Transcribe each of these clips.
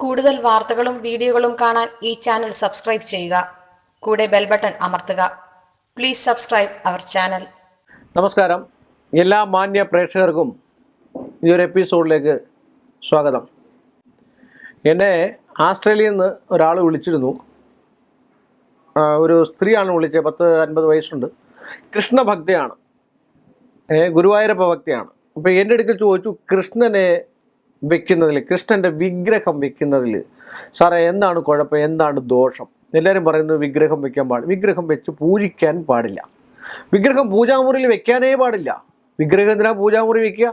കൂടുതൽ വാർത്തകളും വീഡിയോകളും കാണാൻ ഈ ചാനൽ സബ്സ്ക്രൈബ് ചെയ്യുക. കൂടെ ബെൽ ബട്ടൺ അമർത്തുക. Please subscribe our channel. നമസ്കാരം. എല്ലാ മാന്യ പ്രേക്ഷകർക്കും ഈ ഒരു എപ്പിസോഡിലേക്ക് സ്വാഗതം. എന്നെ ആസ്ട്രേലിയയിൽ നിന്ന് ഒരാൾ വിളിച്ചിരുന്നു. ഒരു സ്ത്രീയാണ് വിളിച്ചത് പത്ത് അൻപത് വയസ്സുണ്ട്. കൃഷ്ണഭക്തയാണ്. ഗുരുവായൂരപ്പ ഭക്തിയാണ്. അപ്പോൾ എന്റെ അടുക്കൽ ചോദിച്ചു കൃഷ്ണനെ വെക്കുന്നതിൽ കൃഷ്ണന്റെ വിഗ്രഹം വെക്കുന്നതിൽ സാറേ എന്താണ് കുഴപ്പം? എന്താണ് ദോഷം? എല്ലാവരും പറയുന്നത് വിഗ്രഹം വെക്കാൻ പാടില്ല വിഗ്രഹം വെച്ച് പൂജിക്കാൻ പാടില്ല. വിഗ്രഹം പൂജാമുറിയിൽ വെക്കാനേ പാടില്ല. വിഗ്രഹം എന്തിനാ പൂജാമുറി വെക്കുക?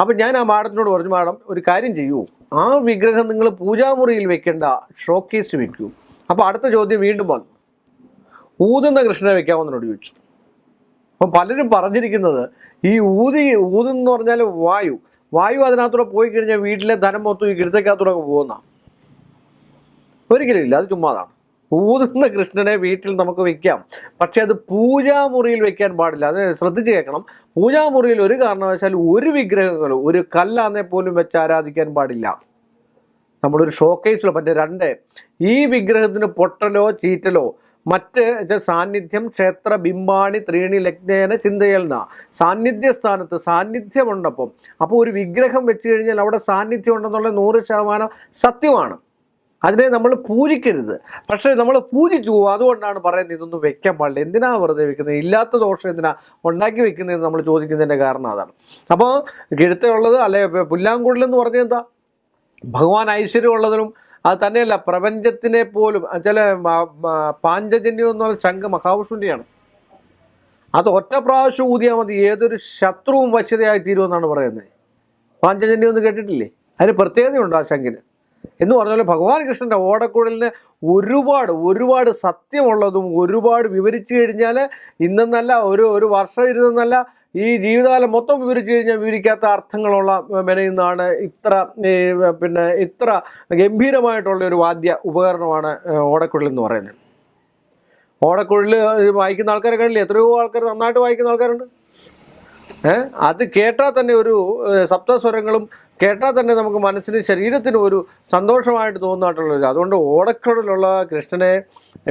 അപ്പം ഞാൻ ആ മാഡത്തിനോട് പറഞ്ഞു മാഡം ഒരു കാര്യം ചെയ്യൂ. ആ വിഗ്രഹം നിങ്ങൾ പൂജാമുറിയിൽ വെക്കേണ്ട ഷോക്കേസ് വെക്കൂ. അപ്പോൾ അടുത്ത ചോദ്യം വീണ്ടും വന്നു. ഊതുന്ന കൃഷ്ണനെ വെക്കാമെന്നോട് ചോദിച്ചു. അപ്പോൾ പലരും പറഞ്ഞിരിക്കുന്നത് ഈ ഊതി ഊതെന്ന് പറഞ്ഞാൽ വായു. വായു അതിനകത്തൂടെ പോയി കഴിഞ്ഞാൽ വീട്ടിലെ ധനം മൊത്തം ഈ കിഴത്തേക്കകത്തൂടെ പോകുന്ന. ഒരിക്കലും ഇല്ല. അത് ചുമ്മാതാണ്. ഊതുന്ന കൃഷ്ണനെ വീട്ടിൽ നമുക്ക് വെക്കാം. പക്ഷെ അത് പൂജാമുറിയിൽ വെക്കാൻ പാടില്ല. അത് ശ്രദ്ധിച്ച് കേൾക്കണം. പൂജാമുറിയിൽ ഒരു കാരണവശാൽ ഒരു വിഗ്രഹങ്ങളും ഒരു കല്ലാന്നെ പോലും വെച്ച് ആരാധിക്കാൻ പാടില്ല. നമ്മളൊരു ഷോക്കേസിലോ മറ്റേ രണ്ട് ഈ വിഗ്രഹത്തിന് പൊട്ടലോ ചീറ്റലോ മറ്റ് സാന്നിധ്യം ക്ഷേത്ര ബിംബാണി ത്രീണി ലഗ്നേന ചിന്തയൽന. സാന്നിധ്യ സ്ഥാനത്ത് സാന്നിധ്യമുണ്ടപ്പം. അപ്പോൾ ഒരു വിഗ്രഹം വെച്ച് കഴിഞ്ഞാൽ അവിടെ സാന്നിധ്യം ഉണ്ടെന്നുള്ള നൂറ് ശതമാനം സത്യമാണ്. അതിനെ നമ്മൾ പൂജിക്കരുത്. പക്ഷേ നമ്മൾ പൂജിച്ചു പോകും അതുകൊണ്ടാണ് പറയുന്നത് ഇതൊന്നും വെക്കാൻ പാടില്ല. എന്തിനാ വെറുതെ വെക്കുന്നത് ഇല്ലാത്ത ദോഷം എന്തിനാ ഉണ്ടാക്കി വെക്കുന്നതെന്ന് നമ്മൾ ചോദിക്കുന്നതിന്റെ കാരണം അതാണ്. അപ്പോൾ കിഴുത്തുള്ളത് അല്ലെ പുല്ലാങ്കുഴലെന്ന് പറഞ്ഞാൽ എന്താ? ഭഗവാൻ ഐശ്വര്യമുള്ളതിനും അത് തന്നെയല്ല പ്രപഞ്ചത്തിനെ പോലും ചില പാഞ്ചജന്യം എന്ന് പറഞ്ഞ ശംഖ മഹാവിഷ്ണുവിന്റെയാണ് അത് ഒറ്റ പ്രാവശ്യം ഊതിയാൽ മതി ഏതൊരു ശത്രുവും വശ്യതയായി തീരുമെന്നാണ് പറയുന്നത്. പാഞ്ചജന്യം ഒന്ന് കേട്ടിട്ടില്ലേ? അതിന് പ്രത്യേകതയുണ്ട് ആ ശംഖിന്. എന്ന് പറഞ്ഞാൽ ഭഗവാൻ കൃഷ്ണന്റെ ഓടക്കുഴലിന് ഒരുപാട് ഒരുപാട് സത്യമുള്ളതും ഒരുപാട് വിവരിച്ചു കഴിഞ്ഞാൽ ഇന്നെന്നല്ല ഒരു ഒരു വർഷം ഇരുന്നെന്നല്ല ഈ ജീവിതകാലം മൊത്തം വിവരിച്ചു കഴിഞ്ഞാൽ വിവരിക്കാത്ത അർത്ഥങ്ങളുള്ള മെനയുന്നതാണ് ഇത്ര പിന്നെ ഇത്ര ഗംഭീരമായിട്ടുള്ള ഒരു വാദ്യ ഉപകരണമാണ് ഓടക്കുഴൽ എന്ന് പറയുന്നത്. ഓടക്കുഴൽ വായിക്കുന്ന ആൾക്കാരെ കണ്ടില്ലേ? എത്രയോ ആൾക്കാർ നന്നായിട്ട് വായിക്കുന്ന ആൾക്കാരുണ്ട്. അത് കേട്ടാൽ തന്നെ ഒരു സപ്തസ്വരങ്ങളും കേട്ടാൽ തന്നെ നമുക്ക് മനസ്സിന് ശരീരത്തിന് ഒരു സന്തോഷമായിട്ട് തോന്നുന്നതായിട്ടുള്ളത് അതുകൊണ്ട് ഓടക്കടലുള്ള കൃഷ്ണനെ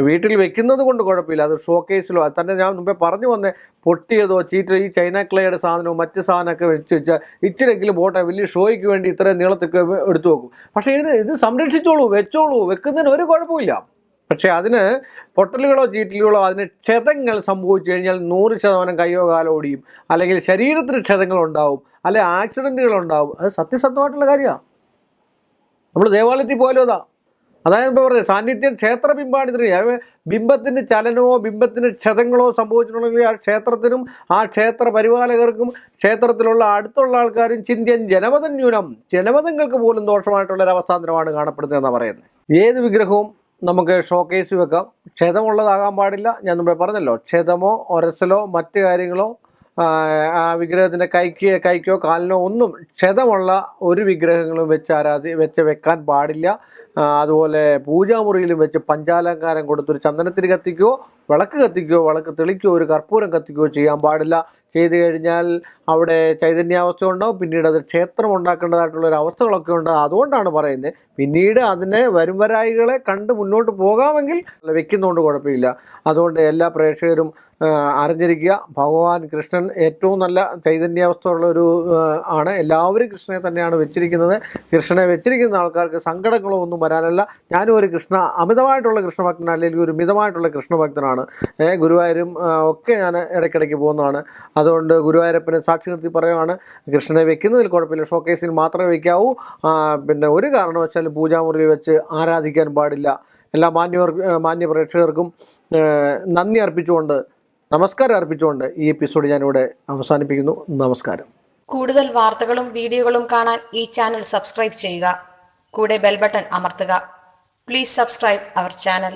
വീട്ടിൽ വെക്കുന്നത് കൊണ്ട് കുഴപ്പമില്ല. അത് ഷോക്കേസിലോ തന്നെ ഞാൻ മുമ്പേ പറഞ്ഞു വന്നേ പൊട്ടിയതോ ചീറ്റ ഈ ചൈന ക്ലേയുടെ സാധനവും മറ്റ് സാധനമൊക്കെ വെച്ച് വെച്ചാൽ ഇച്ചിരെങ്കിലും പോട്ടെ വലിയ ഷോയ്ക്ക് വേണ്ടി ഇത്രയും നീളത്തൊക്കെ എടുത്തു വെക്കും. പക്ഷേ ഇത് ഇത് സംരക്ഷിച്ചോളൂ വെച്ചോളൂ വെക്കുന്നതിന് ഒരു കുഴപ്പമില്ല പക്ഷേ അതിന് പൊട്ടലുകളോ ചീറ്റലുകളോ അതിന് ക്ഷതങ്ങൾ സംഭവിച്ചു കഴിഞ്ഞാൽ നൂറ് ശതമാനം കയ്യോ കാലോ ഓടിയും. അല്ലെങ്കിൽ ശരീരത്തിന് ക്ഷതങ്ങൾ ഉണ്ടാവും. അല്ലെങ്കിൽ ആക്സിഡന്റുകൾ ഉണ്ടാവും. അത് സത്യസന്ധമായിട്ടുള്ള കാര്യമാണ് നമ്മൾ ദേവാലയത്തിൽ പോലും അതാ. അതായത് ഇപ്പോൾ പറയുന്നത് സാന്നിധ്യം ക്ഷേത്ര ബിംബാണിത്രി ബിംബത്തിന്റെ ചലനമോ ബിംബത്തിന്റെ ക്ഷതങ്ങളോ സംഭവിച്ചിട്ടുണ്ടെങ്കിൽ ആ ക്ഷേത്രത്തിനും ആ ക്ഷേത്ര പരിപാലകർക്കും ക്ഷേത്രത്തിലുള്ള അടുത്തുള്ള ആൾക്കാരും ചിന്ത്യൻ ജനമതന്യൂനം ജനമതങ്ങൾക്ക് പോലും ദോഷമായിട്ടുള്ള ഒരു അവസ്ഥാന്തരമാണ് കാണപ്പെടുന്നത് എന്നാണ് പറയുന്നത്. ഏത് വിഗ്രഹവും നമുക്ക് ഷോക്കേസ് വെക്കാം. ക്ഷതമുള്ളതാകാൻ പാടില്ല. ഞാൻ മുമ്പേ പറഞ്ഞല്ലോ ക്ഷതമോ ഒരസലോ മറ്റു കാര്യങ്ങളോ ആ, വിഗ്രഹത്തിന്റെ കൈക്ക് കൈക്കോ കാലിനോ ഒന്നും ക്ഷതമുള്ള ഒരു വിഗ്രഹങ്ങളും വെച്ച് ആരാധി വെച്ച് വെക്കാൻ പാടില്ല. അതുപോലെ പൂജാമുറിയിലും വെച്ച് പഞ്ചാലങ്കാരം കൊടുത്തൊരു ചന്ദനത്തിന് കത്തിക്കുകയോ വിളക്ക് കത്തിക്കുകയോ വിളക്ക് തെളിക്കുകയോ ഒരു കർപ്പൂരം കത്തിക്കുകയോ ചെയ്യാൻ പാടില്ല. ചെയ്തു കഴിഞ്ഞാൽ അവിടെ ചൈതന്യാവസ്ഥ ഉണ്ടാവും പിന്നീട് അത് ക്ഷേത്രം ഉണ്ടാക്കേണ്ടതായിട്ടുള്ള ഒരു അവസ്ഥകളൊക്കെ ഉണ്ട്. അതുകൊണ്ടാണ് പറയുന്നത്. പിന്നീട് അതിനെ വരുംവരായികളെ കണ്ട് മുന്നോട്ട് പോകാമെങ്കിൽ വെക്കുന്നതുകൊണ്ട് കുഴപ്പമില്ല. അതുകൊണ്ട് എല്ലാ പ്രേക്ഷകരും അറിഞ്ഞിരിക്കുക. ഭഗവാൻ കൃഷ്ണൻ ഏറ്റവും നല്ല ചൈതന്യാവസ്ഥ ഒരു ആണ്. എല്ലാവരും കൃഷ്ണനെ തന്നെയാണ് വെച്ചിരിക്കുന്നത്. കൃഷ്ണനെ വെച്ചിരിക്കുന്ന ആൾക്കാർക്ക് സങ്കടങ്ങളോ ഒന്നും വരാനല്ല. ഞാനും ഒരു കൃഷ്ണ അമിതമായിട്ടുള്ള കൃഷ്ണഭക്തൻ അല്ലെങ്കിൽ ഒരു മിതമായിട്ടുള്ള കൃഷ്ണഭക്തനാണ് ഗുരുവായൂരും ഒക്കെ ഞാൻ ഇടയ്ക്കിടയ്ക്ക് പോകുന്നതാണ്. അതുകൊണ്ട് ഗുരുവായൂരപ്പനെ സാക്ഷി നിർത്തി പറയുകയാണ് കൃഷ്ണനെ വെക്കുന്നതിൽ കുഴപ്പമില്ല. ഷോക്കേസിൽ മാത്രമേ വയ്ക്കാവൂ പിന്നെ ഒരു കാരണവശാലും പൂജാമുറിയിൽ വെച്ച് ആരാധിക്കാൻ പാടില്ല. എല്ലാ മാന്യവർ മാന്യ പ്രേക്ഷകർക്കും നന്ദി അർപ്പിച്ചുകൊണ്ട് നമസ്കാരം അർപ്പിച്ചുകൊണ്ട് ഈ എപ്പിസോഡ് ഞാനിവിടെ അവസാനിപ്പിക്കുന്നു. നമസ്കാരം. കൂടുതൽ വാർത്തകളും വീഡിയോകളും കാണാൻ ഈ ചാനൽ സബ്സ്ക്രൈബ് ചെയ്യുക. കൂടെ ബെൽ ബട്ടൺ അമർത്തുക. Please subscribe our channel